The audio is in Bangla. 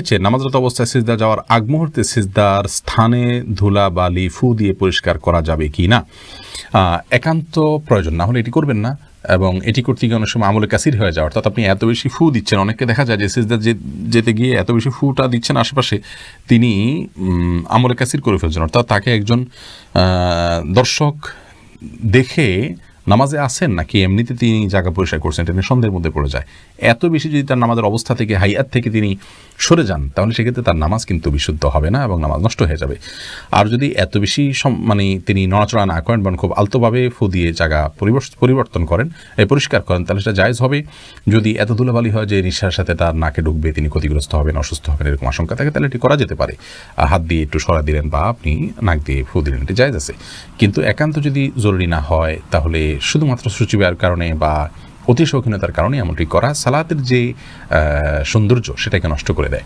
হচ্ছে নামাজরত অবস্থায় সিজদা যাওয়ার আগ মুহূর্তে সিজদার স্থানে ধুলা, বালি, ফু দিয়ে পরিষ্কার করা যাবে কি না? একান্ত প্রয়োজন। না হলে এটি করবেন না এবং এটি করতে গিয়ে অনেক সময় আমলে কাসির হয়ে যায় অর্থাৎ আপনি এত বেশি ফু দিচ্ছেন। অনেককে দেখা যায় যে সিজদা যে- যেতে গিয়ে এত বেশি ফুটা দিচ্ছেন আশেপাশে, তিনি আমলে কাসির করে ফেলছেন। অর্থাৎ তাকে একজন দর্শক দেখে নামাজে আসেন নাকি এমনিতে তিনি জায়গা পরিষ্কার করছেন এটা সন্দেহের মধ্যে পড়ে যায়। এত বেশি যদি তার নামাজের অবস্থা থেকে, হাইয়াত থেকে তিনি সরে যান, তাহলে সেক্ষেত্রে তার নামাজ কিন্তু বিশুদ্ধ হবে না এবং নামাজ নষ্ট হয়ে যাবে। আর যদি এত বেশি মানে তিনি নড়াচড়া না করেন বা খুব আলতোভাবে ফু দিয়ে জায়গা পরিবর্ত- পরিবর্তন করেন পরিষ্কার করেন, তাহলে সেটা জায়জ হবে। যদি এত ধুলাবালি হয় যে নিঃশ্বাসের সাথে তার নাকে ঢুকবে, তিনি ক্ষতিগ্রস্ত হবেন, অসুস্থ হবেন, এরকম আশঙ্কা থাকে, তাহলে এটি করা যেতে পারে। হাত দিয়ে একটু সরা দিলেন বা আপনি নাক দিয়ে ফু দিলেন, এটি জায়জ আছে। কিন্তু একান্ত যদি জরুরি না হয়, তাহলে শুধুমাত্র সূচিবায়ের কারণে বা অতি শৌখিনতার কারণে এমনটি করা, সালাতের যে সৌন্দর্য, সেটাকে নষ্ট করে দেয়।